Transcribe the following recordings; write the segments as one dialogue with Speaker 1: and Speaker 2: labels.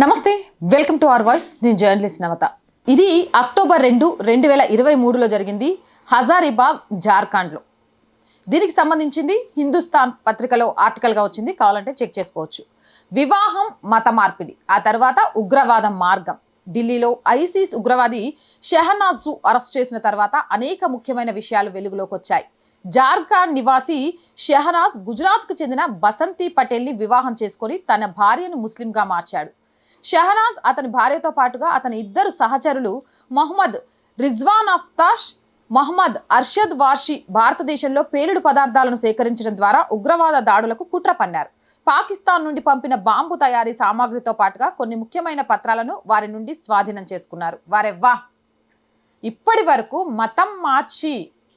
Speaker 1: నమస్తే welcome to our voice. నేను journalist Navata. ఇది అక్టోబర్ రెండు రెండు వేల ఇరవై మూడులో జరిగింది హజారీబాగ్ జార్ఖండ్లో. దీనికి సంబంధించింది హిందుస్థాన్ పత్రికలో ఆర్టికల్గా వచ్చింది కావాలంటే చెక్ చేసుకోవచ్చు. వివాహం మత మార్పిడి ఆ తర్వాత ఉగ్రవాదం మార్గం. ఢిల్లీలో ఐసీస్ ఉగ్రవాది షెహనాజు అరెస్ట్ చేసిన తర్వాత అనేక ముఖ్యమైన విషయాలు వెలుగులోకి వచ్చాయి. జార్ఖండ్ నివాసి షెహనాజ్ గుజరాత్కు చెందిన బసంతి పటేల్ని వివాహం చేసుకొని తన భార్యను ముస్లింగా మార్చాడు. షహనాజ్ అతని భార్యతో పాటుగా అతని ఇద్దరు సహచరులు మొహమ్మద్ రిజ్వాన్ అఫ్తాష్ మొహమ్మద్ అర్షద్ వార్షి భారతదేశంలో పేలుడు పదార్థాలను సేకరించడం ద్వారా ఉగ్రవాద దాడులకు కుట్ర పన్నారు. పాకిస్తాన్ నుండి పంపిన బాంబు తయారీ సామాగ్రితో పాటుగా కొన్ని ముఖ్యమైన పత్రాలను వారి నుండి స్వాధీనం చేసుకున్నారు. వారెవ్వా ఇప్పటి వరకు మతం మార్చి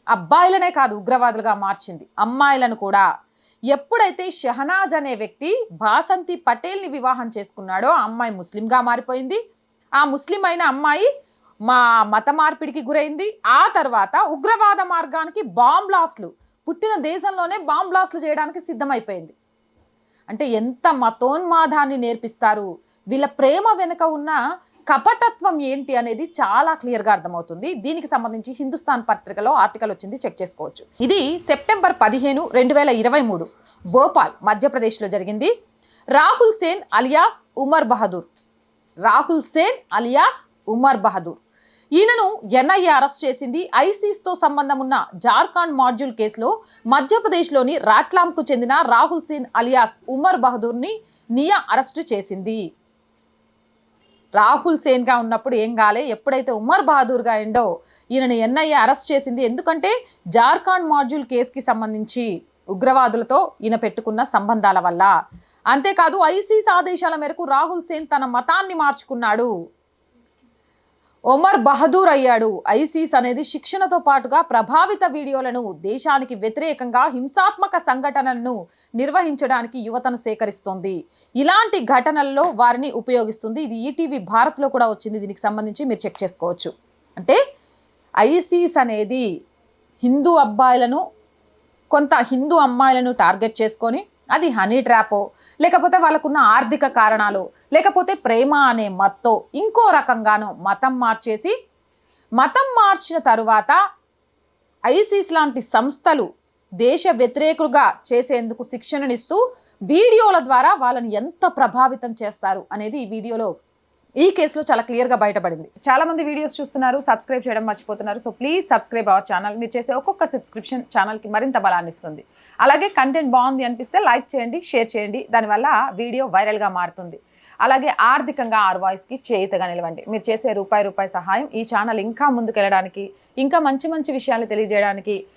Speaker 1: అబ్బాయిలనే కాదు ఉగ్రవాదులుగా మార్చింది. అమ్మాయిలను కూడా ఎప్పుడైతే షహనాజ్ అనే వ్యక్తి బాసంతి పటేల్ని వివాహం చేసుకున్నాడో ఆ అమ్మాయి ముస్లింగా మారిపోయింది. ఆ ముస్లిం అయిన అమ్మాయి మా మత మార్పిడికి గురైంది. ఆ తర్వాత ఉగ్రవాద మార్గానికి బాంబ్ బ్లాస్ట్లు పుట్టిన దేశంలోనే బాంబ్ బ్లాస్ట్లు చేయడానికి సిద్ధమైపోయింది. అంటే ఎంత మతోన్మాదాన్ని నేర్పిస్తారు. వీళ్ళ ప్రేమ వెనుక ఉన్న కపటత్వం ఏంటి అనేది చాలా క్లియర్గా అర్థమవుతుంది. దీనికి సంబంధించి హిందుస్థాన్ పత్రికలో ఆర్టికల్ వచ్చింది చెక్ చేసుకోవచ్చు. ఇది సెప్టెంబర్ పదిహేను రెండు వేల ఇరవై మూడు భోపాల్ మధ్యప్రదేశ్లో జరిగింది. రాహుల్ సేన్ అలియాస్ ఉమర్ బహదూర్. రాహుల్ సేన్ అలియాస్ ఉమర్ బహదూర్. ఈయనను ఎన్ఐఏ అరెస్ట్ చేసింది. ఐసీస్తో సంబంధం ఉన్న జార్ఖండ్ మాడ్యూల్ కేసులో మధ్యప్రదేశ్లోని రాట్లాంకు చెందిన రాహుల్ సేన్ అలియాస్ ఉమర్ బహదూర్ని నియా అరెస్టు చేసింది. రాహుల్ సేన్గా ఉన్నప్పుడు ఏం కాలే. ఎప్పుడైతే ఉమర్ బహదూర్గా అయిండో ఈయనను ఎన్ఐఏ అరెస్ట్ చేసింది. ఎందుకంటే జార్ఖండ్ మాడ్యూల్ కేసుకి సంబంధించి ఉగ్రవాదులతో ఈయన పెట్టుకున్న సంబంధాల వల్ల. అంతేకాదు ఐసీస్ ఆదేశాల మేరకు రాహుల్ సేన్ తన మతాన్ని మార్చుకున్నాడు. ఒమర్ బహదూర్ అయ్యాడు. ఐసీస్ అనేది శిక్షణతో పాటుగా ప్రభావిత వీడియోలను దేశానికి వ్యతిరేకంగా హింసాత్మక సంఘటనలను నిర్వహించడానికి యువతను సేకరిస్తోంది. ఇలాంటి ఘటనల్లో వారిని ఉపయోగిస్తుంది. ఇది ఈటీవీ భారత్లో కూడా వచ్చింది. దీనికి సంబంధించి మీరు చెక్ చేసుకోవచ్చు. అంటే ఐసీస్ అనేది హిందూ అబ్బాయిలను కొంత హిందూ అమ్మాయిలను టార్గెట్ చేసుకొని అది హనీ ట్రాపో లేకపోతే వాళ్ళకున్న ఆర్థిక కారణాలు లేకపోతే ప్రేమ అనే మత్తో ఇంకో రకంగానో మతం మార్చేసి మతం మార్చిన తరువాత ఐసిస్ లాంటి సంస్థలు దేశ వ్యతిరేకులుగా చేసేందుకు శిక్షణనిస్తూ వీడియోల ద్వారా వాళ్ళని ఎంత ప్రభావితం చేస్తారు అనేది ఈ వీడియోలో ఈ కేసులో చాలా క్లియర్గా బయటపడింది. చాలా మంది వీడియోస్ చూస్తున్నారు సబ్స్క్రైబ్ చేయడం మర్చిపోతున్నారు. So please subscribe our channel మీరు చేసే ఒక్కొక్క సబ్స్క్రిప్షన్ ఛానల్కి మరింత బలాన్ని ఇస్తుంది. అలాగే కంటెంట్ బాగుంది అనిపిస్తే లైక్ చేయండి షేర్ చేయండి. దానివల్ల వీడియో వైరల్గా మారుతుంది. అలాగే ఆర్థికంగా ఆర్ వాయిస్కి చేయితగా నిలవండి. మీరు చేసే రూపాయి రూపాయి సహాయం ఈ ఛానల్ ఇంకా ముందుకెళ్ళడానికి ఇంకా మంచి మంచి విషయాలు తెలియజేయడానికి